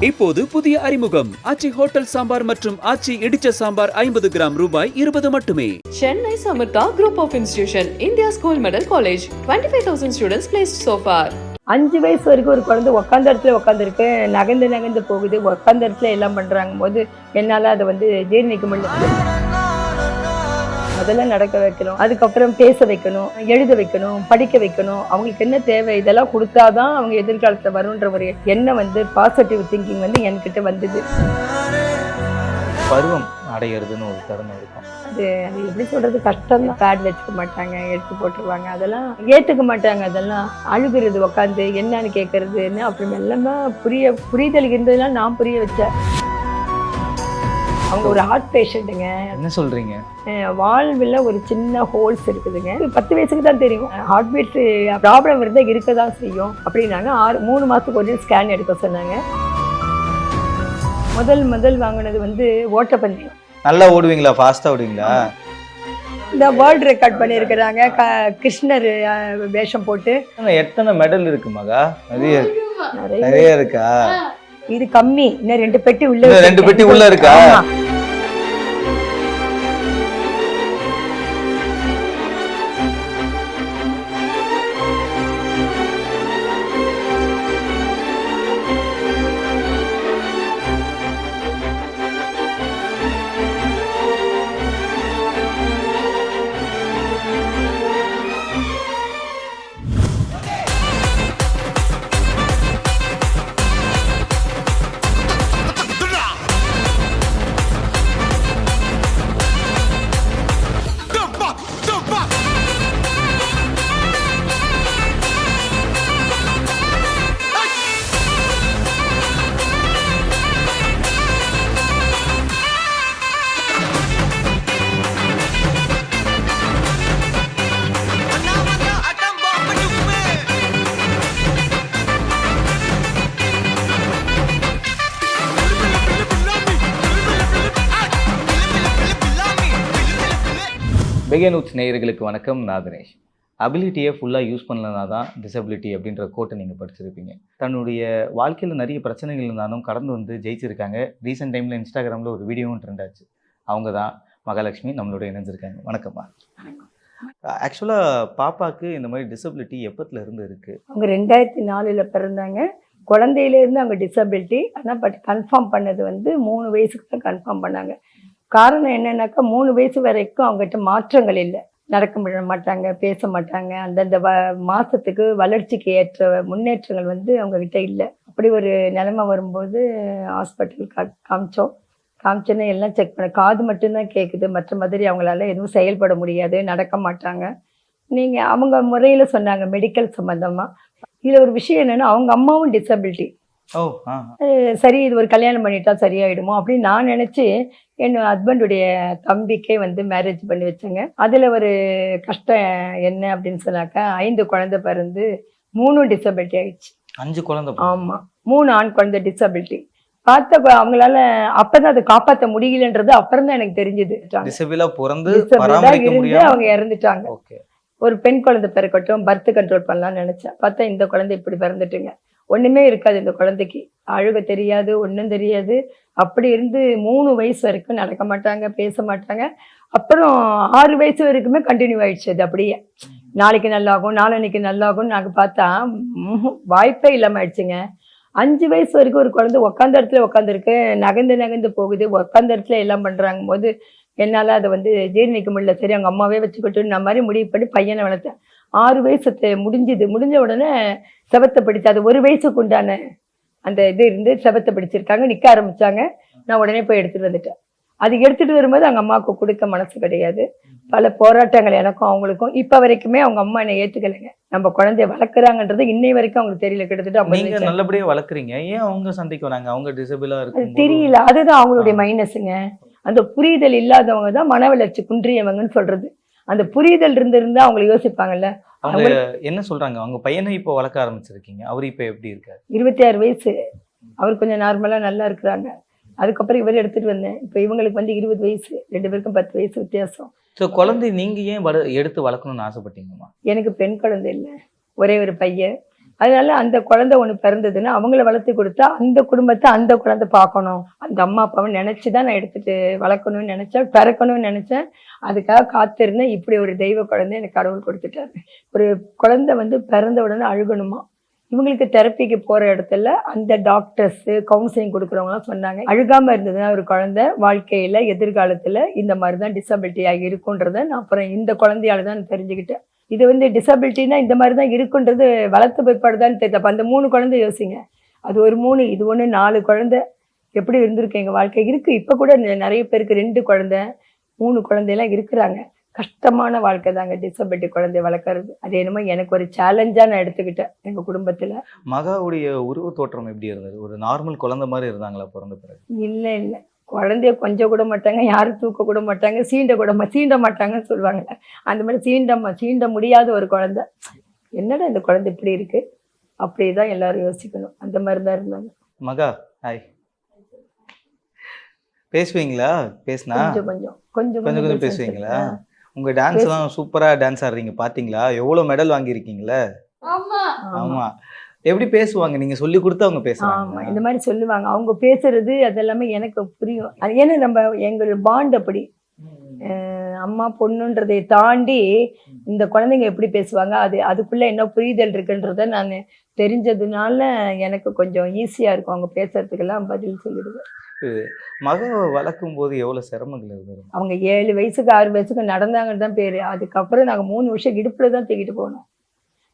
இப்போது புதிய அறிமுகம். ஆச்சி ஹோட்டல் சாம்பார் மற்றும் ஆச்சி இடிச்ச சாம்பார் ஐம்பது கிராம் ரூபாய் இருபது மட்டுமே. Chennai Samartha Group of Institution, India's Gold Medal College, 25,000 students placed so far. அஞ்சு வயசு வரைக்கும் ஒரு குழந்தை உட்காந்த இடத்துல உட்காந்துருக்கு நகர்ந்து நகர்ந்து போகுது. உட்காந்த இடத்துல எல்லாம் பண்றாங்க போது என்னால அதை வந்து ஜீர்ணிக்க முடியல. முதல்ல நடக்க வைக்கணும். அதுக்கப்புறம் பேச வைக்கணும் எழுத வைக்கணும் படிக்க வைக்கணும். அவங்களுக்கு என்ன தேவை இதெல்லாம் கொடுத்தாதான் அவங்க எதிர்காலத்துல வரும்ன்ற ஒரு எண்ணம் வந்து பாசிட்டிவ் திங்கிங் வந்து என்கிட்ட வந்தது. பருவம் அடையிறதுன்னு ஒரு தருணம் இருக்கும். அது அது எப்படி சொல்றது கஷ்டம் தான் பேட் வச்சுக்க மாட்டாங்க எடுத்து போட்டுருவாங்க. அதெல்லாம் ஏத்துக்க மாட்டாங்க. அதெல்லாம் அழுகுறது உட்காந்து என்னன்னு கேட்கறதுன்னு அப்புறம் எல்லாமே புரிய புரிதல் இருந்ததுலாம் நான் புரிய வச்சேன். அவங்க ஒரு ஹார்ட் பேஷண்ட்டுங்க என்ன சொல்றீங்க? வாழ்வில் ஒரு சின்ன ஹோல்ஸ் இருக்குதுங்க. பத்து வயசுக்கு தான் தெரியும். ஹார்ட் பீட் ப்ராப்ளம் இருந்தால் இருக்க தான் செய்யும். அப்படின்னாங்க ஆறு மூணு மாதத்துக்கு ஒரு ஸ்கேன் எடுக்க சொன்னாங்க. முதல் முதல் வாங்கினது வந்து ஓட்டப்பந்தயம் நல்லா ஓடுவீங்களா? ஃபாஸ்டா ஓடுவீங்களா? இந்த வேர்ல்ட் ரெக்கார்ட் பண்ணியிருக்கிறாங்க. க கிருஷ்ணர் வேஷம் போட்டு. எத்தனை மெடல் இருக்கு மகா. நிறைய நிறைய இருக்கா? இது கம்மி. இன்னும் ரெண்டு பெட்டி உள்ள ரெண்டு பெட்டி உள்ள இருக்கா? பெகனூட்ஸ் நேயர்களுக்கு வணக்கம் நான் தினேஷ். அபிலிட்டியை ஃபுல்லாக யூஸ் பண்ணலனா தான் டிசபிலிட்டி அப்படின்ற கோட்டை நீங்கள் படிச்சிருப்பீங்க. தன்னுடைய வாழ்க்கையில் நிறைய பிரச்சனைகள் இருந்தாலும் கடந்து வந்து ஜெயிச்சிருக்காங்க. ரீசெண்ட் டைமில் இன்ஸ்டாகிராமில் ஒரு வீடியோவும் ட்ரெண்ட் ஆச்சு. அவங்க தான் மகாலட்சுமி நம்மளோட இணைஞ்சிருக்காங்க. வணக்கம்மா. ஆக்சுவலாக பாப்பாக்கு இந்த மாதிரி டிசபிலிட்டி எப்பத்துல இருந்து இருக்கு? அவங்க ரெண்டாயிரத்தி நாலுல பிறந்தாங்க. குழந்தையில இருந்து அவங்க டிசபிலிட்டி ஆனால் பட் கன்ஃபார்ம் பண்ணது வந்து மூணு வயசுக்கு தான் கன்ஃபார்ம் பண்ணாங்க. காரணம் என்னன்னாக்கா மூணு வயசு வரைக்கும் அவங்ககிட்ட மாற்றங்கள் இல்லை. நடக்க முடிய மாட்டாங்க பேச மாட்டாங்க. அந்தந்த வ மாதத்துக்கு வளர்ச்சிக்கு ஏற்ற முன்னேற்றங்கள் வந்து அவங்கக்கிட்ட இல்லை. அப்படி ஒரு நிலைமை வரும்போது ஹாஸ்பிட்டல் கா காமிச்சோம். காமிச்சோன்னே எல்லாம் செக் பண்ண காது மட்டும்தான் கேட்குது மற்ற மாதிரி அவங்களால எதுவும் செயல்பட முடியாது நடக்க மாட்டாங்க. நீங்கள் அவங்க முறையில் சொன்னாங்க மெடிக்கல் சம்மந்தமாக இதில் ஒரு விஷயம் என்னென்னா அவங்க அம்மாவும் டிசபிலிட்டி சரி இது ஒரு கல்யாணம் பண்ணிட்டா சரியாயிடுமோ அப்படின்னு நான் நினச்சி என் ஹஸ்பண்டுடைய தம்பிக்கே வந்து மேரேஜ் பண்ணி வச்சேங்க. அதில் ஒரு கஷ்டம் என்ன அப்படின்னு சொன்னாக்கா ஐந்து குழந்தை பிறந்து மூணும் டிசபிலிட்டி ஆயிடுச்சு. அஞ்சு குழந்தை. ஆமாம் மூணு ஆண் குழந்தை டிசபிலிட்டி பார்த்த அவங்களால அப்பதான் அதை காப்பாற்ற முடியலன்றது அப்புறம் தான் எனக்கு தெரிஞ்சது. பிறந்து இருந்து அவங்க இறந்துட்டாங்க. ஒரு பெண் குழந்தை பிறக்கட்டும் பர்த் கண்ட்ரோல் பண்ணலாம்னு நினைச்சேன். பார்த்தா இந்த குழந்தை இப்படி பிறந்துட்டுங்க. ஒன்றுமே இருக்காது இந்த குழந்தைக்கு. அழுக தெரியாது ஒன்றும் தெரியாது. அப்படி இருந்து மூணு வயசு வரைக்கும் நடக்க மாட்டாங்க பேச மாட்டாங்க. அப்புறம் ஆறு வயசு வரைக்குமே கண்டினியூ ஆயிடுச்சு அது அப்படியே. நாளைக்கு நல்லாகும் நாளன்னைக்கு நல்லாகும்னு நாங்கள் பார்த்தா வாய்ப்பே இல்லாமல் ஆயிடுச்சுங்க. அஞ்சு வயசு வரைக்கும் ஒரு குழந்தை உட்காந்த இடத்துல உட்காந்துருக்கு நகர்ந்து நகர்ந்து போகுது உட்காந்த இடத்துல எல்லாம் பண்ணுறாங்க போது என்னால் அதை வந்து ஜீரணிக்க முடியல. சரி அவங்க அம்மாவே வச்சுக்கிட்டு நான் மாதிரி முடிவு பண்ணி பையனை வளர்த்தேன். ஆறு வயசு முடிஞ்சுது முடிஞ்ச உடனே செவத்தை பிடிச்சு அது ஒரு வயசுக்கு உண்டான அந்த இது இருந்து செவத்தை பிடிச்சிருக்காங்க நிற்க ஆரம்பிச்சாங்க. நான் உடனே போய் எடுத்துட்டு வந்துட்டேன். அது எடுத்துட்டு வரும்போது அவங்க அம்மாவுக்கு கொடுக்க மனசு கிடையாது. பல போராட்டங்கள் எனக்கும் அவங்களுக்கும். இப்போ வரைக்குமே அவங்க அம்மா என்னை ஏற்றுக்கலைங்க நம்ம குழந்தைய வளர்க்குறாங்கன்றது இன்னை வரைக்கும் அவங்களுக்கு தெரியல. கிட்டத்தட்ட ஐம்பது நீங்க வயசு. நல்லபடியா வளர்க்குறீங்க. ஏன் அவங்க சண்டைக்கு வராங்க? அவங்க டிசபிளா அது இருக்கு தெரியல. அதுதான் அவங்களுடைய மைனஸுங்க அந்த புரிதல் இல்லாதவங்க தான் மன வளர்ச்சி குன்றியவங்கன்னு சொல்றது. அந்த புரிதல் இருந்திருந்தா அவங்க யோசிப்பாங்கல்ல? அவங்க என்ன சொல்றாங்க? அவங்க பையனை இப்போ வளர்க்க ஆரம்பிச்சிருக்கீங்க. அவர் இப்போ எப்படி இருக்காரு? இருபத்தி ஆறு வயசு. அவர் கொஞ்சம் நார்மலா நல்லா இருக்கிறாங்க. அதுக்கப்புறம் இவர் எடுத்துட்டு வந்தேன். இப்போ இவங்களுக்கு வந்து இருபது வயசு. ரெண்டு பேருக்கும் பத்து வயசு வித்தியாசம். ஸோ குழந்தை நீங்க ஏன் எடுத்து வளர்க்கணும்னு ஆசைப்பட்டீங்கம்மா? எனக்கு பெண் குழந்தை இல்லை. ஒரே ஒரு பையன். அதனால அந்த குழந்தை ஒன்று பிறந்ததுன்னா அவங்கள வளர்த்து கொடுத்தா அந்த குடும்பத்தை அந்த குழந்தை பார்க்கணும். அந்த அம்மா அப்பாவை நினச்சி தான் நான் எடுத்துகிட்டு வளர்க்கணும்னு நினச்சேன் பிறக்கணும்னு நினச்சேன். அதுக்காக காத்திருந்தேன் இப்படி ஒரு தெய்வ குழந்தை எனக்கு கடவுள் கொடுத்துட்டாரு. ஒரு குழந்தை வந்து பிறந்த உடனே அழுகணுமா? இவங்களுக்கு தெரப்பிக்கு போகிற இடத்துல அந்த டாக்டர்ஸு கவுன்சிலிங் கொடுக்குறவங்களாம் சொன்னாங்க அழுகாமல் இருந்ததுன்னா ஒரு குழந்தை வாழ்க்கையில் எதிர்காலத்தில் இந்த மாதிரி தான் டிசபிலிட்டியாக இருக்குன்றதை நான் அப்புறம் இந்த குழந்தையால தான் தெரிஞ்சுக்கிட்டேன். இது வந்து டிசபிலிட்டினா இந்த மாதிரி தான் இருக்குன்றது வளர்த்து பிற்பாடுதான்னு தெரியல. அப்போ அந்த மூணு குழந்தை யோசிங்க. அது ஒரு மூணு இது ஒன்று நாலு குழந்தை. எப்படி இருந்திருக்கு எங்கள் வாழ்க்கை? இருக்குது இப்போ கூட நிறைய பேருக்கு ரெண்டு குழந்தை மூணு குழந்தையெல்லாம் இருக்கிறாங்க. கஷ்டமான வாழ்க்கை தாங்க டிசபிலிட்டி குழந்தை வளர்க்குறது. அது என்னமோ எனக்கு ஒரு சேலஞ்சாக நான் எடுத்துக்கிட்டேன் எங்கள் குடும்பத்தில். மகாவுடைய உருவ தோற்றம் எப்படி இருந்தது? ஒரு நார்மல் குழந்தை மாதிரி இருந்தாங்களா பிறந்த பிறகு? இல்லை இல்லை. குழந்தைய கொஞ்சம் கூட மாட்டாங்க யாரும் தூக்க கூட மாட்டாங்க சீண்ட கூட மா- சீண்ட மாட்டாங்கன்னு சொல்லுவாங்க அந்த மாதிரி சீண்ட ம- சீண்ட முடியாத ஒரு குழந்தை. என்னடா இந்த குழந்தை இப்படி இருக்கு? அப்படியே தான் எல்லாரும் யோசிக்கணும். அந்த மாதிரி தான் இருந்தாங்க. மகா ஹாய் பேசுவீங்களா? பேசுனா? கொஞ்சம் கொஞ்சம். கொஞ்சம் கொஞ்சம் கொஞ்சம் பேசுவீங்களா? உங்க டான்ஸ் எல்லாம் சூப்பரா டான்ஸ் ஆடுறீங்க. பாத்தீங்களா? எவ்வளவு மெடல் வாங்கியிருக்கீங்களே? ஆமா. ஆமா. எப்படி பேசுவாங்க? நீங்க சொல்லி கொடுத்து அவங்க பேசுவாங்க இந்த மாதிரி சொல்லுவாங்க. அவங்க பேசுறது அதெல்லாமே எனக்கு புரியும். அது ஏன்னா நம்ம எங்கள் பாண்ட் அப்படி. அம்மா பொண்ணுன்றதை தாண்டி இந்த குழந்தைங்க எப்படி பேசுவாங்க? அது அதுக்குள்ள என்ன புரிதல் இருக்குன்றத நான் தெரிஞ்சதுனால எனக்கு கொஞ்சம் ஈஸியா இருக்கும். அவங்க பேசுறதுக்கெல்லாம் பதில் சொல்லிடுவேன் மகாவை வளர்க்கும் போது எவ்வளவு சிரமங்கள் இருந்தது அவங்க ஏழு வயசுக்கு ஆறு வயசுக்கு நடந்தாங்கன்னு தான் பேரு. அதுக்கப்புறம் நாங்க மூணு வருஷம் இடுப்புல தான் தூக்கிட்டு போனோம்.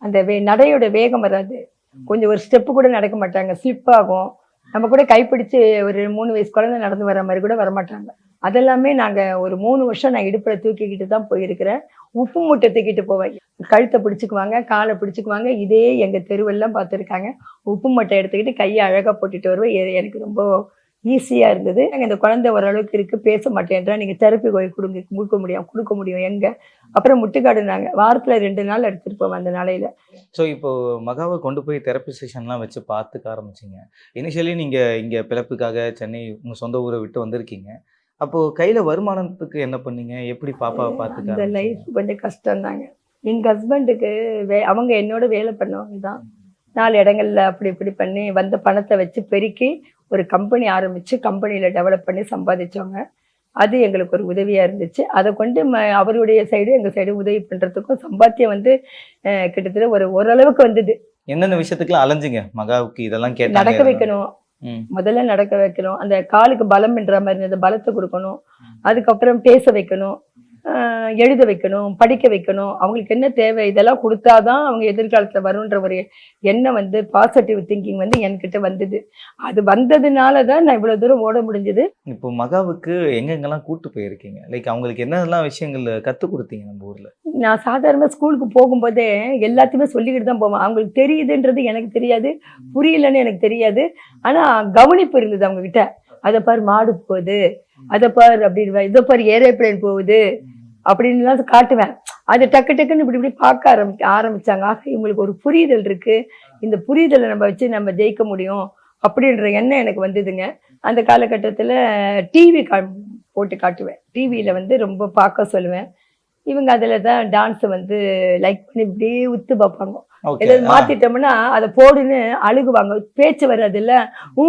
அந்த வே நடையோட வேகம் வராது. கொஞ்சம் ஒரு ஸ்டெப்பு கூட நடக்க மாட்டாங்க. ஸ்லிப் ஆகும். நம்ம கூட கைப்பிடிச்சு ஒரு மூணு வயசு குழந்தை நடந்து வர மாதிரி கூட வரமாட்டாங்க. அதெல்லாமே நாங்க ஒரு மூணு வருஷம் நான் இடுப்பில் தூக்கிக்கிட்டு தான் போயிருக்கிறேன். உப்பு மூட்டை தூக்கிட்டு போவேன். கழுத்தை பிடிச்சிக்குவாங்க காலை பிடிச்சிக்குவாங்க. இதே எங்கள் தெருவெல்லாம் பார்த்துருக்காங்க. உப்பு மூட்டை எடுத்துக்கிட்டு கையை அழகா போட்டுட்டு வருவேன். எனக்கு ரொம்ப ஈஸியா இருந்தது. நாங்க இந்த குழந்தை ஓரளவுக்கு இருக்கு பேச மாட்டேன்றா நீங்க தெரப்பி போய் கொடுங்க கொடுக்க முடியும் கொடுக்க முடியும் எங்க? அப்புறம் முட்டுக்காடுனாங்க. வாரத்துல ரெண்டு நாள் எடுத்துட்டு போவேன் அந்த நாளையில. ஸோ இப்போ மகாவை கொண்டு போய் தெரப்பி செஷன்லாம் வச்சு பார்த்துக்க ஆரம்பிச்சிங்க. இனிஷியலி நீங்க இங்க பிறப்புக்காக சென்னை உங்க சொந்த ஊரை விட்டு வந்திருக்கீங்க. அப்போ கையில வருமானத்துக்கு என்ன பண்ணீங்க? எப்படி பாப்பாவை பார்த்துக்க அந்த? லைஃப் கொஞ்சம் கஷ்டம் தாங்க எங்க ஹஸ்பண்டுக்கு வே அவங்க என்னோட வேலை பண்ணவங்க தான். நாலு இடங்கள்ல அப்படி இப்படி பண்ணி வந்த பணத்தை வச்சு பெருக்கி ஒரு கம்பெனி ஆரம்பிச்சு கம்பெனியில டெவலப் பண்ணி சம்பாதிச்சவங்க. அது எங்களுக்கு ஒரு உதவியா இருந்துச்சு. அதை கொண்டு ம- அவருடைய சைடு எங்க சைடு உதவி பண்றதுக்கும் சம்பாத்தியம் வந்து கிட்டத்தட்ட ஒரு ஓரளவுக்கு வந்தது. என்னென்ன விஷயத்துக்குலாம் அலைஞ்சிங்க? மகாவுக்கு இதெல்லாம் கேட்டாங்க. நடக்க வைக்கணும். முதல்ல நடக்க வைக்கணும். அந்த காலுக்கு பலம் என்ற மாதிரி இருந்தது. பலத்தை கொடுக்கணும். அதுக்கப்புறம் பேச வைக்கணும். எழுத வைக்கணும் படிக்க வைக்கணும். அவங்களுக்கு என்ன தேவை? இதெல்லாம் கொடுத்தாதான் அவங்க எதிர்காலத்துல வரும்ன்ற ஒரு எண்ணம் வந்து பாசிட்டிவ் திங்கிங் வந்து என்கிட்ட வந்தது. அது வந்ததுனால தான் நான் இவ்வளவு தூரம் ஓட முடிஞ்சது. இப்போ மகாவுக்கு எங்கெங்கெல்லாம் கூட்டு போயிருக்கீங்க? லைக் அவங்களுக்கு என்னெல்லாம் விஷயங்கள் கத்து கொடுத்தீங்க நம்ம ஊர்ல? நான் சாதாரண ஸ்கூலுக்கு போகும்போதே எல்லாத்தையுமே சொல்லிக்கிட்டு தான் போவேன். அவங்களுக்கு தெரியுதுன்றது எனக்கு தெரியாது. புரியலன்னு எனக்கு தெரியாது. ஆனா கவனிப்பு இருந்தது அவங்க கிட்ட அதை பாரு மாடு போகுது. அதை பாரு அப்படின்னு இதை பாரு ஏரோப்ளேன் போகுது. அப்படின்லாம் காட்டுவேன். அது டக்கு டக்குன்னு இப்படி இப்படி பார்க்க ஆரம்பிக்க ஆரம்பிச்சாங்க. ஆக இவங்களுக்கு ஒரு புரிதல் இருக்கு. இந்த புரிதலை நம்ம வச்சு நம்ம ஜெயிக்க முடியும் அப்படின்ற எண்ணம் எனக்கு வந்ததுங்க. அந்த காலகட்டத்தில் டிவி கா போட்டு காட்டுவேன். டிவியில் வந்து ரொம்ப பார்க்க சொல்லுவேன். இவங்க அதில் தான் டான்ஸை வந்து லைக் பண்ணி இப்படியே உத்து பார்ப்பாங்க. ஏதாவது மாத்திட்டோம்னா அதை போடுன்னு அழுகுவாங்க. பேச்சு வராது இல்ல ஊ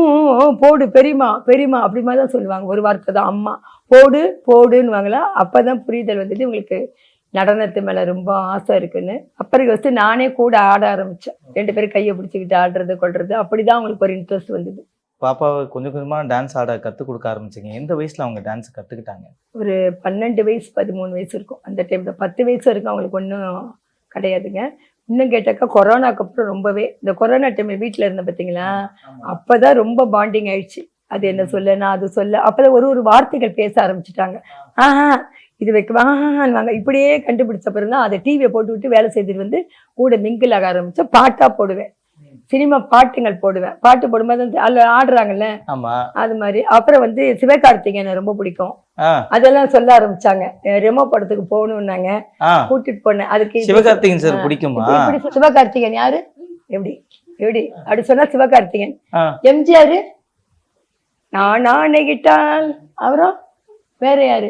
போடு பெரியமா பெரியமா அப்படி மாதிரி தான் சொல்லுவாங்க. ஒரு வார்த்தை தான் அம்மா. போடு போடுன்னுவாங்களா அப்பதான் புரிதல் வந்துட்டு உங்களுக்கு நடனத்து மேல ரொம்ப ஆசை இருக்குன்னு. அப்புறம் யோசிச்சு நானே கூட ஆட ஆரம்பிச்சேன். ரெண்டு பேரும் கையை பிடிச்சிக்கிட்டு ஆடுறது கொள்றது அப்படிதான் அவங்களுக்கு ஒரு இன்ட்ரெஸ்ட் வந்தது. பாப்பாவை கொஞ்சம் கொஞ்சமா டான்ஸ் ஆட கத்து கொடுக்க ஆரம்பிச்சீங்க. எந்த வயசுல அவங்க டான்ஸ் கத்துக்கிட்டாங்க? ஒரு பன்னெண்டு வயசு பதிமூணு வயசு இருக்கும். அந்த டைம்ல பத்து வயசு வரைக்கும் அவங்களுக்கு ஒன்றும் கிடையாதுங்க. இன்னும் கேட்டாக்கா கொரோனாக்கு அப்புறம் ரொம்பவே இந்த கொரோனா டைம்ல வீட்டில் இருந்த பார்த்தீங்களா அப்பதான் ரொம்ப பாண்டிங் ஆயிடுச்சு. அது என்ன சொல்ல நான் அது சொல்ல. அப்பதான் ஒரு ஒரு வார்த்தைகள் பேச ஆரம்பிச்சுட்டாங்க. ஆஹா இது வைக்கவாங்க இப்படியே கண்டுபிடிச்ச பிறகு தான் அதை டிவியை போட்டு விட்டு வேலை செய்துட்டு வந்து கூட மிங்கிள் ஆக ஆரம்பிச்சு பாட்டா போடுவேன். சினிமா பாட்டுங்கள் போடுவேன். பாட்டு போடும்போது வந்து அதில் ஆடுறாங்கல்ல? அது மாதிரி. அப்புறம் வந்து சிவகார்த்திகேயனை ரொம்ப பிடிக்கும். அதெல்லாம் சொல்ல ஆரம்பிச்சாங்க. ரெமோ படத்துக்கு போகணும்னாங்க. கூட்டிட்டு போனேன். அதுக்கு சிவகார்த்திகேயன் சார் பிடிக்குமா? சிவகார்த்திகேயன் யாரு? எப்படி? எப்படி? அப்படி சொன்னா சிவகார்த்திகேயன். எம்ஜிஆர்? நான் ஆணையிட்டால் அப்புறம் வேற யாரு?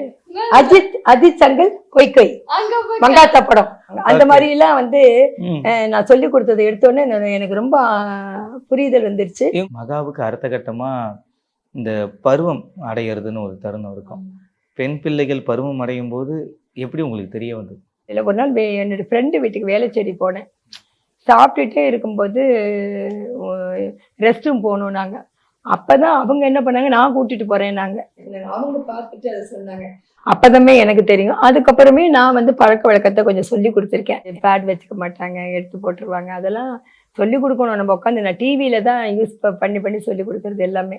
அஜித் அஜித் சங்கல் கொய் கொய். மங்காத்தா படம். அந்த. மாதிரி எல்லாம் வந்து நான் சொல்லி கொடுத்ததை எடுத்தோடனே எனக்கு ரொம்ப புரிதல் வந்துருச்சு. மகாவுக்கு அடுத்த கட்டமா இந்த பருவம் அடையிறதுன்னு ஒரு தருணம் இருக்கும். பெண் பிள்ளைகள் பருவம் அடையும் போது எப்படி உங்களுக்கு தெரிய வந்தது? இல்லை ஒரு நாள் என்னோட ஃப்ரெண்டு வீட்டுக்கு வேலைச்சேரி போனேன். சாப்பிட்டுட்டே இருக்கும்போது ரெஸ்ட் ரூம் போகணும் நாங்கள் அப்பதான் அவங்க என்ன பண்ணாங்க? நான் கூட்டிட்டு போறேன் நாங்க அவங்க பார்த்துட்டு அதை சொன்னாங்க. அப்பதமே எனக்கு தெரியும். அதுக்கப்புறமே நான் வந்து பழக்க வழக்கத்தை கொஞ்சம் சொல்லி கொடுத்துருக்கேன். பேட் வச்சுக்க மாட்டாங்க எடுத்து போட்டுருவாங்க. அதெல்லாம் சொல்லி கொடுக்கணும். நம்ம உட்காந்து நான் டிவியில தான் யூஸ் பண்ணி பண்ணி சொல்லி கொடுக்கறது எல்லாமே.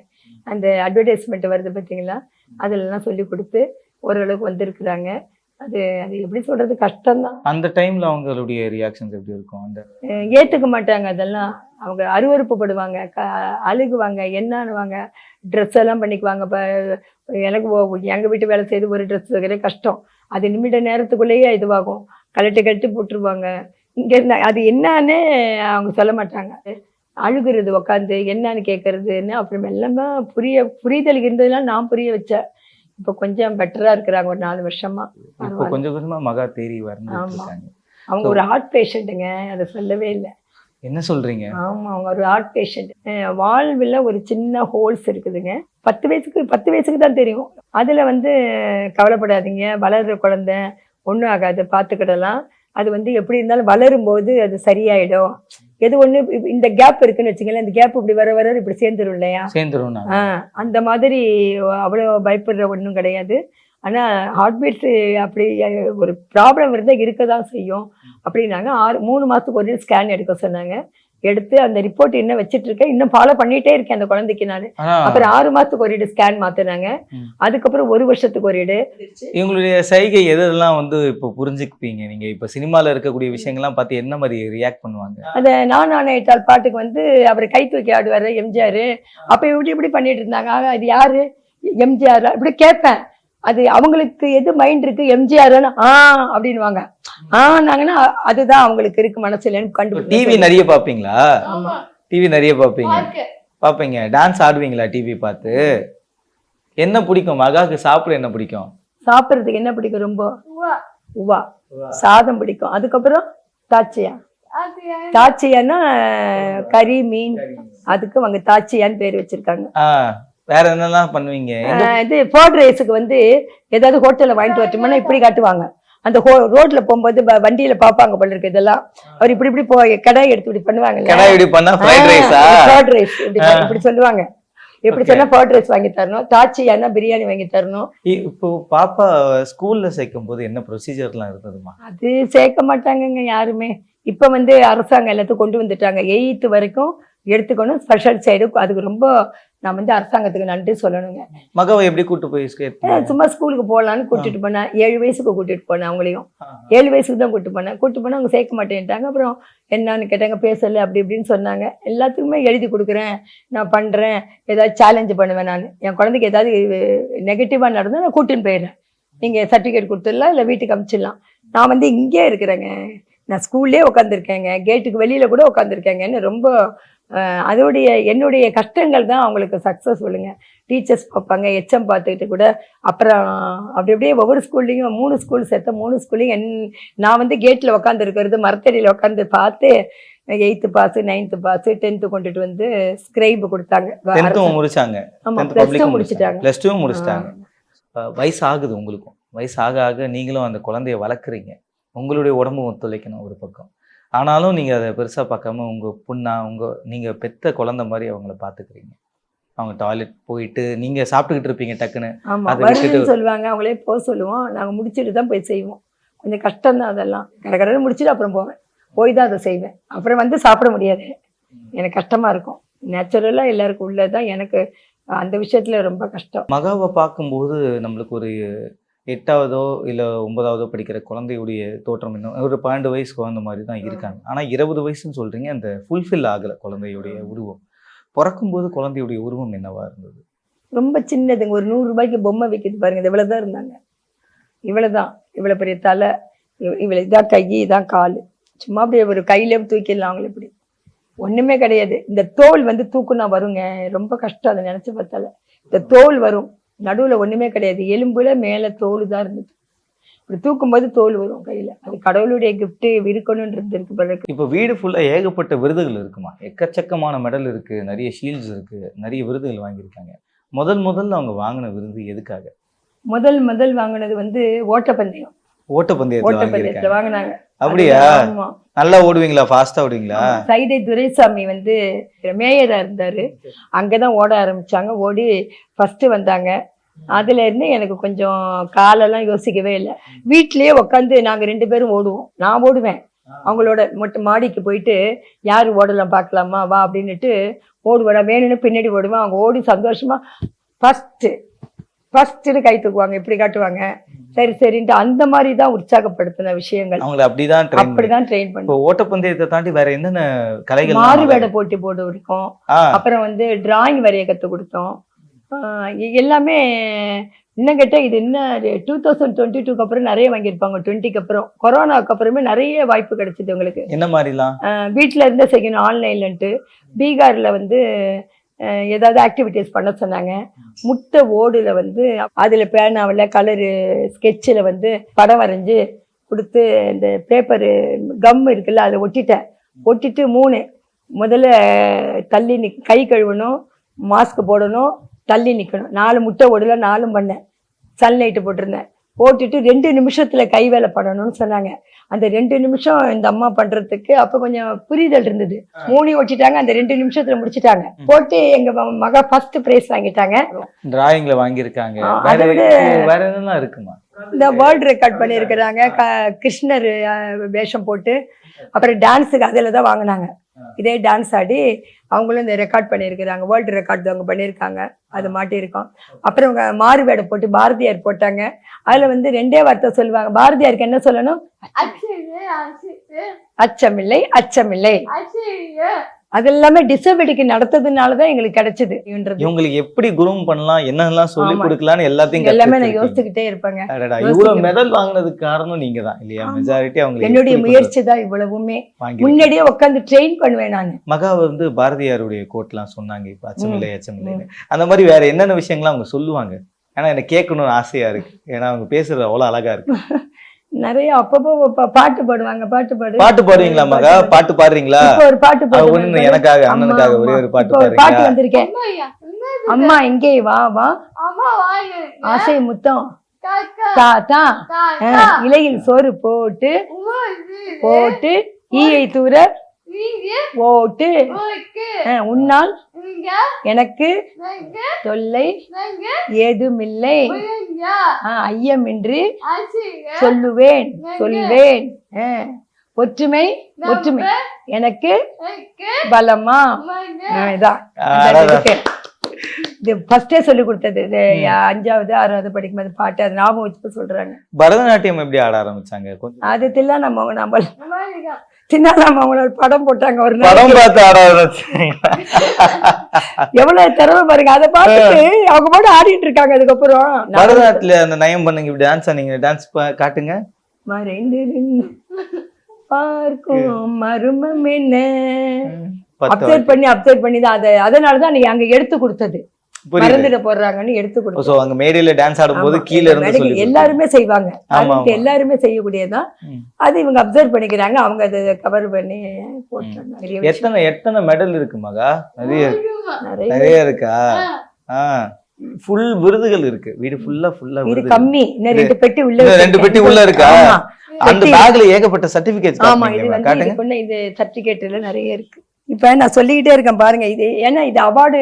அந்த அட்வர்டைஸ்மெண்ட் வருது பார்த்தீங்களா? அதிலெல்லாம் சொல்லி கொடுத்து ஓரளவுக்கு வந்திருக்கிறாங்க. அது அது எப்படி சொல்றது? கஷ்டம்தான். அந்த டைம்ல அவங்களுடைய ரியாக்ஷன்ஸ் எப்படி இருக்கும்? அந்த ஏத்துக்க மாட்டாங்க அதெல்லாம். அவங்க அருவருப்புப்படுவாங்க க அழுகுவாங்க என்னன்னுவாங்க ட்ரெஸ் எல்லாம் பண்ணிக்குவாங்க. இப்போ எனக்கு எங்க வீட்டு வேலை செய்து ஒரு ட்ரெஸ் வைக்கிறே கஷ்டம். அது நிமிட நேரத்துக்குள்ளேயே இதுவாகும். கழட்டி கழட்டி போட்டுருவாங்க. இங்க அது என்னன்னு அவங்க சொல்ல மாட்டாங்க. அழுகுறது உக்காந்து என்னன்னு கேட்கறதுன்னு அப்புறம் எல்லாமே புரிய புரிதல் இருந்ததுனால நான் புரிய வச்சேன். இப்போ கொஞ்சம் பெட்டரா இருக்கிறாங்க ஒரு நாலு வருஷமா. இப்போ. கொஞ்சம் கொஞ்சமா மகா தேறி. இருக்காங்க. அவங்க ஒரு ஹார்ட் பேஷண்ட்டுங்க அதை சொல்லவே இல்லை. என்ன சொல்றீங்க? ஆமா அவங்க ஒரு ஹார்ட் பேஷண்ட் வாழ்வில் ஒரு சின்ன ஹோல்ஸ் இருக்குதுங்க. பத்து வயசுக்கு பத்து வயசுக்கு தான் தெரியும். அதுல வந்து கவலைப்படாதீங்க. வளர்ற குழந்தை ஒன்றும் ஆகாது. பார்த்துக்கிடலாம். அது வந்து எப்படி இருந்தாலும் வளரும்போது அது சரியாயிடும். எது ஒண்ணு இந்த கேப் இருக்குன்னு வச்சுங்களேன் இந்த கேப் இப்படி வர வர இப்படி சேர்ந்துரும் இல்லையா? சேர்ந்துரும் அந்த மாதிரி அவ்வளோ பயப்படுற ஒன்றும் கிடையாது. ஆனா ஹார்ட் அப்படி ஒரு ப்ராப்ளம் இருந்தால் இருக்க தான் செய்யும். அப்படின்னாங்க ஆறு மூணு மாசத்துக்கு ஒரு ஸ்கேன் எடுக்க சொன்னாங்க. எடுத்து அந்த ரிப்போர்ட் இன்னும் வச்சிட்டு இருக்கேன் இன்னும் ஃபாலோ பண்ணிட்டே இருக்கேன் அந்த குழந்தைக்கு நான். அப்புறம் ஆறு மாசத்துக்கு ஒரு இடு ஸ்கேன் மாத்தினாங்க. அதுக்கப்புறம் ஒரு வருஷத்துக்கு ஒரு இடு இவங்களுடைய சைகை எதெல்லாம் வந்து இப்போ புரிஞ்சுக்குப்பீங்க நீங்க இப்ப சினிமால இருக்கக்கூடிய விஷயங்கள்லாம் பார்த்து என்ன மாதிரி ரியாக்ட் பண்ணுவாங்க? அந்த நான் நாணயிட்டால் பாட்டுக்கு வந்து அவர் கை தூக்கி ஆடுவாரு எம்ஜிஆர். அப்ப இப்படி இப்படி பண்ணிட்டு இருந்தாங்க. ஆக அது யாரு? எம்ஜிஆர்? இப்படி கேட்பேன். அது அவங்களுக்கு எது மைண்ட் இருக்கு? எம்ஜிஆர் ஆ அப்படின்னுவாங்க. ஆ நாங்கன்னா அதுதான் அவங்களுக்கு இருக்கு மனசுலன்னு டிவி கண்டுபிடிச்சி நிறைய பாப்பீங்களா? ஆமா. டிவி நிறைய பாப்பீங்க. பாப்பீங்க. டான்ஸ் ஆடுவீங்களா டிவி பார்த்து? என்ன பிடிக்கும்? மகாக்கு சாப்பிட என்ன பிடிக்கும்? சாப்பிடுறதுக்கு என்ன பிடிக்கும் ரொம்ப? உவா. சாதம் பிடிக்கும். அதுக்கப்புறம் தாச்சியா தாச்சியான்னா கறி மீன். அதுக்கு அவங்க தாச்சியான்னு பேர் வச்சிருக்காங்க. ஆ. வேற என்னெல்லாம் பண்ணுவீங்க? இது ஃபோர்ட் ரைஸுக்கு வந்து ஏதாவது ஹோட்டல்ல வாங்கிட்டு வரட்டுமானா இப்படி காட்டுவாங்க. அந்த ஹோ ரோட்ல போகும்போது வண்டியில பாப்பாங்க போல இருக்கு இதெல்லாம். அவர் இப்படி இப்படி போ கடாய் எடுத்து இப்படி பண்ணுவாங்கல்ல கடாய் இப்படி பண்ணா ஃப்ரைட் ரைஸா ஃப்ரைட் ரைஸ் இப்படி சொல்லுவாங்க. Okay. சொன்னா ஃப்ரைட் ரைஸ் வாங்கி தரணும். தாச்சியானா பிரியாணி வாங்கி தரணும். இப்போ பாப்பா ஸ்கூல்ல சேர்க்கும் போது என்ன ப்ரொசீஜர்லாம் இருந்ததுமா அது சேர்க்க மாட்டாங்கங்க யாருமே. இப்ப வந்து அரசாங்கம் எல்லாத்தையும் கொண்டு வந்துட்டாங்க. எயித்து வரைக்கும் எடுத்துக்கணும். ஸ்பெஷல் சைடு அதுக்கு ரொம்ப நான் வந்து அரசாங்கத்துக்கு நன்றி சொல்லணுங்க. மகாவை எப்படி கூட்டு போய் சும்மா ஸ்கூலுக்கு போகலான்னு கூட்டிட்டு போனேன் ஏழு வயசுக்கு கூட்டிட்டு போனேன் அவங்களையும். ஏழு வயசுக்கு தான் கூட்டு போனேன். கூட்டு போனால் அவங்க சேர்க்க மாட்டேன்ட்டாங்க. அப்புறம் என்னன்னு கேட்டாங்க பேசல அப்படி இப்படின்னு சொன்னாங்க. எல்லாத்துக்குமே எழுதி கொடுக்குறேன் நான் பண்ணுறேன் ஏதாவது சேலஞ்சு பண்ணுவேன் நான். என் குழந்தைக்கு ஏதாவது நெகட்டிவாக நடந்தால் நான் கூட்டின்னு போயிடுறேன். நீங்கள் சர்டிஃபிகேட் கொடுத்துடலாம் இல்லை வீட்டுக்கு அனுப்பிச்சிடலாம் நான் வந்து இங்கே இருக்கிறேங்க. நான் ஸ்கூல்லே உட்காந்துருக்கேங்க கேட்டுக்கு வெளியில் கூட உட்காந்துருக்கேங்கன்னு ரொம்ப அதோடைய என்னுடைய கஷ்டங்கள் தான் அவங்களுக்கு சக்ஸஸ் சொல்லுங்க. டீச்சர்ஸ் பார்ப்பாங்க எச்எம் பார்த்துக்கிட்டு கூட. அப்புறம் அப்படி அப்படியே ஒவ்வொரு ஸ்கூல்லையும் மூணு ஸ்கூல் சேர்த்த மூணு ஸ்கூல்லையும் என் நான் வந்து கேட்டில் உட்காந்துருக்கிறது மரத்தடியில் உட்காந்து பார்த்து eighth pass ninth pass tenth கொண்டுட்டு வந்து ஸ்கிரைப் கொடுத்தாங்க. முடிச்சாங்க. ஆமா டென்த் ப்ளஸ் டூ முடிச்சிட்டாங்க. ப்ளஸ் வயசு ஆகுது உங்களுக்கும். வயசு ஆக ஆக நீங்களும் அந்த குழந்தைய வளர்க்குறீங்க. உங்களுடைய உடம்பு ஒத்துழைக்கணும் ஒரு பக்கம். ஆனாலும் நீங்க அதை பெருசா பார்க்காம உங்க புண்ணா உங்க நீங்க பெத்த குழந்தை மாதிரி அவங்கள பாத்துக்கிறீங்க. அவங்க டாய்லெட் போயிட்டு நீங்க சாப்பிட்டுக்கிட்டு இருப்பீங்க டக்குன்னு. ஆமா அதை வருதுன்னு விட்டுட்டு- சொல்லுவாங்க. அவங்களே போக சொல்லுவோம். நாங்க முடிச்சுட்டு தான் போய் செய்வோம். கொஞ்சம் கஷ்டம் தான் அதெல்லாம். கடை கடைன்னு முடிச்சுட்டு அப்புறம் போவேன். போய் தான் அதை செய்வேன். அப்புறம் வந்து சாப்பிட முடியாது. எனக்கு கஷ்டமா இருக்கும். நேச்சுரலா எல்லாருக்கும் உள்ளதுதான். எனக்கு அந்த விஷயத்துல ரொம்ப கஷ்டம். மகாவை பார்க்கும்போது நம்மளுக்கு ஒரு எட்டாவதோ இல்ல ஒன்பதாவதோ படிக்கிற குழந்தையுடைய தோற்றம் இன்னும் ஒரு பன்னெண்டு வயசு குழந்தை மாதிரி தான் இருக்காங்க. ஆனா இருபது வயசுன்னு சொல்றீங்க அந்த ஃபுல்ஃபில் ஆகல குழந்தையுடைய உருவம். பிறக்கும்போது குழந்தையுடைய உருவம் என்னவா இருந்தது? ரொம்ப சின்னதுங்க. ஒரு நூறு ரூபாய்க்கு பொம்மை விற்கிது பாருங்க. இது இவ்வளவுதான் இருந்தாங்க. இவ்வளவுதான். இவ்வளவு பெரிய தலை இவ்- இவ்வளவு இதான் கை இதான் கால். சும்மா அப்படியே ஒரு கையில தூக்கிடலாம் அவங்கள இப்படி. ஒண்ணுமே கிடையாது. இந்த தோல் வந்து தூக்குனா வருங்க. ரொம்ப கஷ்டம் அதை நினைச்சு பார்த்தால. இந்த தோல் வரும். நடுவுல ஒண்ணுமே கிடையாது. எலும்புல மேல தோல் தான் இருந்தது. இப்படி தூக்கும்போது தோல் வரும் கையில. அது கடவுளுடைய gift இருக்கணும்னு இருந்திருக்கு பிறகு இப்போ வீடு ஃபுல்லா ஏகப்பட்ட விருதுகள் இருக்குமா? எக்கச்சக்கமான மெடல் இருக்கு நிறைய ஷீல்ட்ஸ் இருக்கு நிறைய விருதுகள் வாங்கியிருக்காங்க. முதல் முதல்ல அவங்க வாங்கின விருது எதுக்காக? முதல் முதல் வாங்கினது வந்து ஓட்டப்பந்தயம். ஓட்டப்பந்தயத்துல வாங்கினாங்க. அப்படியா? நல்லா ஓடுவீங்களா? ஃபாஸ்டா ஓடுவீங்களா? சைதை துரைசாமி வந்து மேயரா இருந்தாரு. அங்கதான் ஓட ஆரம்பிச்சாங்க. ஓடி ஃபர்ஸ்ட் வந்தாங்க. அதுல இருந்து எனக்கு கொஞ்சம் காலெல்லாம் யோசிக்கவே இல்லை. வீட்லயே உட்காந்து நாங்க ரெண்டு பேரும் ஓடுவோம். நான் ஓடுவேன். அவங்களோட மட்டும் மாடிக்கு போயிட்டு யார் ஓடலாம் பார்க்கலாமா? வா அப்படின்னுட்டு ஓடுவேன். நான் வேணும்னு பின்னாடி ஓடுவேன். அவங்க ஓடி சந்தோஷமா ஃபர்ஸ்ட் ஃபர்ஸ்ட்னு கை தூக்குவாங்க. இப்படி காட்டுவாங்க. சரி சரின்ட்டு அந்த மாதிரி தான் உற்சாகப்படுத்தின விஷயங்கள். அவங்கள அப்படிதான் ட்ரெயின் அப்படிதான் ட்ரெயின் பண்ணி. ஓட்டப்பந்தயத்தை தாண்டி வேற என்னென்ன கலைகள் மாறு வேட போட்டி போட்டு இருக்கோம். அப்புறம் வந்து டிராயிங் வரைய கற்றுக் கொடுத்தோம். எல்லாமே இன்னும் கேட்டால் இது என்ன டூ தௌசண்ட் டுவெண்ட்டி டூக்கு அப்புறம் நிறைய வாங்கியிருப்பாங்க. டுவெண்ட்டிக்கு அப்புறம். கொரோனாவுக்கு அப்புறமே நிறைய வாய்ப்பு கிடைச்சிது உங்களுக்கு. என்ன மாதிரிலாம்? வீட்டில் இருந்தே செய்யணும் ஆன்லைன்லன்ட்டு பீகாரில் வந்து ஏதாவது ஆக்டிவிட்டீஸ் பண்ண சொன்னாங்க. முட்டை ஓடுல வந்து அதில் பேனாவில் கலரு ஸ்கெட்சில் வந்து படம் வரைஞ்சி கொடுத்து இந்த பேப்பரு கம் இருக்குல்ல அதில் ஒட்டிட்டேன். ஒட்டிட்டு மூணு. முதல்ல தள்ளி நிக் கை கழுவணும் மாஸ்க் போடணும் தள்ளி நிற்கணும் நாலு முட்டை ஓடுல நாலும் பண்ணேன். சன்லைட்டு போட்டிருந்தேன். போட்டுட்டு ரெண்டு நிமிஷத்தில் கை வேலை பண்ணணும்னு சொன்னாங்க. அந்த ரெண்டு நிமிஷம் இந்த அம்மா பண்றதுக்கு அப்ப கொஞ்சம் புரிதல் இருந்தது. மூணு ஒட்டிட்டாங்க அந்த ரெண்டு நிமிஷத்துல முடிச்சிட்டாங்க. போட்டு எங்க மக ஃபர்ஸ்ட் பிரைஸ் வாங்கிட்டாங்க. டிராயிங்ல வாங்கியிருக்காங்க. அதை விட- வேற என்னெல்லாம் இருக்குமா? இந்த வேர்ல்டு ரெக்கார்ட் பண்ணியிருக்கிறாங்க. கிருஷ்ணர் வேஷம் போட்டு அப்புறம் டான்ஸுக்கு அதில் தான் வாங்கினாங்க. இதே டான்ஸ் ஆடி அவங்களும் இந்த ரெக்கார்ட் பண்ணியிருக்கிறாங்க வேர்ல்டு ரெக்கார்ட் அவங்க பண்ணியிருக்காங்க. அது மாட்டியிருக்கோம். அப்புறம் அவங்க மாறு வேடை போட்டு பாரதியார் போட்டாங்க. அதில் வந்து ரெண்டே வார்த்தை சொல்லுவாங்க. பாரதியாருக்கு என்ன சொல்லணும்? அச்சமில்லை. அச்சமில்லை. அது எல்லாமே டிசபிலிட்டிக்கு நடத்ததுனால தான் எங்களுக்கு கிடைச்சதுன்றது இவங்களுக்கு எப்படி குரூம் பண்ணலாம் என்னெல்லாம் சொல்லி. கொடுக்கலாம்னு எல்லாத்தையும் எல்லாமே நான் யோசிச்சுக்கிட்டே இருப்பேங்க. இவ்வளவு மெடல் வாங்குனதுக்கு காரணம் நீங்க தான் இல்லையா. மெஜாரிட்டி அவங்க என்னுடைய முயற்சி தான் இவ்வளவுமே. முன்னாடியே உட்காந்து ட்ரெயின் பண்ணுவேன் நான். மகா வந்து பாரதியாருடைய கோட்லாம் சொன்னாங்க இப்ப அச்சமில்லை அச்சமில்லைன்னு அந்த மாதிரி வேற என்னென்ன விஷயங்கள்லாம் அவங்க சொல்லுவாங்க? ஏன்னா எனக்கு கேட்கணும்னு ஆசையா இருக்கு. ஏன்னா அவங்க பேசுறது அவ்வளவு அழகா இருக்கு. நிறைய அப்பப்போ பாட்டு பாடுவாங்க பாட்டு பாடு. பாட்டு பாடுவீங்களா மகா? பாட்டு பாடுறீங்களா? ஒரு பாட்டு. ஒண்ணு எனக்காக அம்மா, அண்ணனுக்காக ஒரே. ஒரு பாட்டு ஒரு பாட்டு வந்திருக்கேன். அம்மா எங்கே வா வா. ஆசை முத்தம். தா தா ஆ, இலையில் சோறு போட்டு போட்டு ஈயை தூர ஓட்டு. ஆ, உன்னால் எனக்கு தொல்லை ஏதுமில்லை. ஆ, ஐயமின்றி சொல்லுவேன் சொல்வேன் ஒற்றுமை ஒற்றுமை. எனக்கு பலமா? இதான். இது ஃபர்ஸ்டே சொல்லி கொடுத்தது. இது அஞ்சாவது ஆறாவது படிக்கும்போது பாட்டு. அது ஞாபகம் வச்சு சொல்றாங்க. பரதநாட்டியம் எப்படி ஆட ஆரம்பிச்சாங்க? கொஞ்சம் அது தில்லா நம்ம நம்ம தின்னாலாம அவங்களோட படம் போட்டாங்க ஒரு படம் பார்த்து எவ்வளவு திறமை பாருங்க. அதை பார்த்துட்டு அவங்க மட்டும் ஆடிட்டு இருக்காங்க அதுக்கப்புறம். பரதநாட்டில அந்த நயம் பண்ணுங்க இப்படி டான்ஸ் நீங்க டான்ஸ் காட்டுங்க. மறைந்து பார்க்கும் மருமம் என்ன? அப்சர்வ் பண்ணி அப்சர்வ் பண்ணி தான் அதை அதனாலதான் நீங்க அங்க எடுத்து கொடுத்தது. மறந்துட போடுறாங்கன்னு எடுத்து கொடுத்தது சோ அங்க மேடையில டான்ஸ் ஆடும்போது. கீழ இருந்து எல்லாருமே செய்வாங்க. அதுக்கு. எல்லாருமே செய்யக்கூடியதான். அது இவங்க அப்சர்வ் பண்ணிக்கிறாங்க. அவங்க அதை கவர் பண்ணி விஷயம். எத்தனை எத்தனை மெடல் இருக்கு மகா? நிறைய இருக்கு. நிறைய. இருக்கா? ஆ. ஃபுல் விருதுகள் இருக்கு. வீடு ஃபுல்லா ஃபுல்லா இது விருது கம்மி. இன்னும் ரெண்டு பெட்டி உள்ள ரெண்டு. பெட்டி உள்ள இருக்கா? அந்த பேக்ல ஏகப்பட்ட சர்டிபிகேட்ஸ் ஆமா இது வந்து இது சர்டிபிகேட்ல நிறைய இருக்கு. இப்ப நான் சொல்லிக்கிட்டே இருக்கேன் பாருங்க இது ஏன்னா இது அவார்டு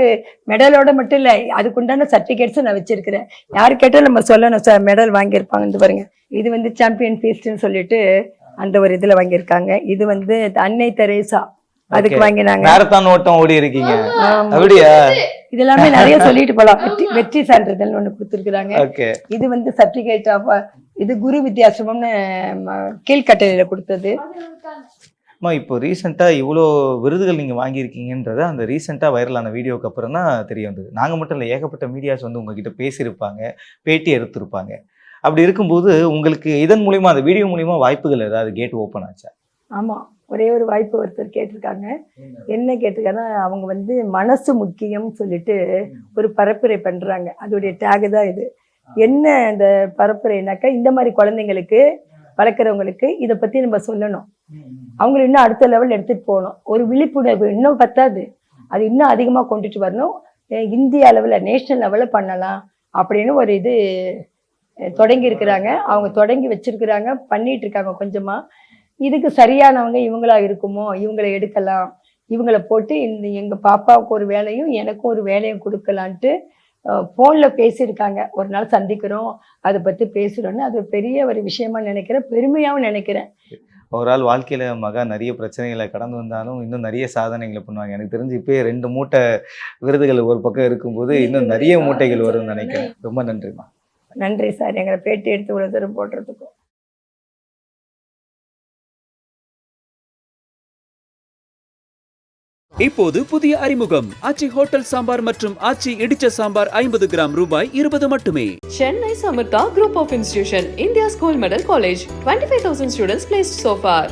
மெடலோட மட்டும் இல்ல அதுக்குண்டான சர்டிபிகேட்ஸும் நான் வச்சிருக்கிறேன். யாரு கேட்டாலும் நம்ம சொல்லணும் சார் மெடல் வாங்கியிருப்பாங்க இந்த பாருங்க. இது வந்து சாம்பியன் ஃபீஸ்ட்னு சொல்லிட்டு அந்த ஒரு இதுல வாங்கியிருக்காங்க. இது வந்து அன்னை தெரேசா அதுக்கு. வாங்கினாங்க. மேரத்தான் ஓட்டம் ஓடி இருக்கீங்க. அப்படியா? இது எல்லாமே நிறைய சொல்லிட்டு போலாம். வெற்றி வெற்றி சான்றிதழ் ஒண்ணு கொடுத்துருக்குறாங்க. இது வந்து சர்டிபிகேட் ஆஃப் இது குரு வித்யாசிரமம்னு கீழ்கட்டளையில கொடுத்தது. அம்மா இப்போ ரீசெண்டாக இவ்வளோ விருதுகள் நீங்கள் வாங்கியிருக்கீங்கன்றத அந்த ரீசெண்டாக வைரலான வீடியோக்கு அப்புறம் தான் தெரிய வந்தது. நாங்கள் மட்டும் இல்லை ஏகப்பட்ட மீடியாஸ் வந்து உங்ககிட்ட பேசியிருப்பாங்க பேட்டி எடுத்திருப்பாங்க. அப்படி இருக்கும்போது உங்களுக்கு இதன் மூலிமா அந்த வீடியோ மூலிமா வாய்ப்புகள் ஏதாவது கேட் ஓப்பன் ஆச்சா? ஆமாம் ஒரே ஒரு வாய்ப்பு ஒருத்தர் கேட்டிருக்காங்க. என்ன கேட்டிருக்காங்கன்னா அவங்க வந்து மனசு முக்கியம் சொல்லிட்டு ஒரு பரப்புரை பண்ணுறாங்க அதோடைய டேகு தான் இது. என்ன இந்த பரப்புரைனாக்கா இந்த மாதிரி குழந்தைங்களுக்கு வளர்க்குறவங்களுக்கு இதை பற்றி நம்ம சொல்லணும். அவங்களை இன்னும் அடுத்த லெவல் எடுத்துட்டு போகணும். ஒரு விழிப்புணர்வு இன்னும் பத்தாது. அது இன்னும் அதிகமா கொண்டுட்டு வரணும். இந்தியா இந்திய அளவுல நேஷனல் லெவல்ல பண்ணலாம் அப்படின்னு ஒரு இது தொடங்கி இருக்கிறாங்க. அவங்க தொடங்கி வச்சிருக்கிறாங்க. பண்ணிட்டு இருக்காங்க கொஞ்சமா. இதுக்கு சரியானவங்க இவங்களா இருக்குமோ? இவங்களை எடுக்கலாம். இவங்கள போட்டு இந்த எங்க பாப்பாவுக்கு ஒரு வேலையும் எனக்கும் ஒரு வேலையும் கொடுக்கலான்ட்டு போன்ல பேசியிருக்காங்க. ஒரு நாள் சந்திக்கிறோம். அதை பத்தி பேசுறோன்னு அது பெரிய ஒரு விஷயமா நினைக்கிறேன். பெருமையாகவும் நினைக்கிறேன். ஒரு ஆள் வாழ்க்கையில மகா நிறைய பிரச்சனைகளை கடந்து வந்தாலும் இன்னும் நிறைய சாதனைகளை பண்ணுவாங்க. எனக்கு தெரிஞ்சு இப்பயே ரெண்டு மூட்டை விருதுகள் ஒரு பக்கம் இருக்கும்போது இன்னும் நிறைய மூட்டைகள் வரும்னு நினைக்கிறேன். ரொம்ப நன்றிம்மா. நன்றி சார். எங்களை பேட்டி எடுத்து இவ்வளவு தூரம் போடுறதுக்கும். இப்போது புதிய அறிமுகம் ஆச்சி ஹோட்டல் சாம்பார் மற்றும் ஆச்சி இடிச்ச சாம்பார் ஐம்பது கிராம் ரூபாய் இருபது மட்டுமே Chennai Samartha group of institution India school medal college twenty five thousand students place so far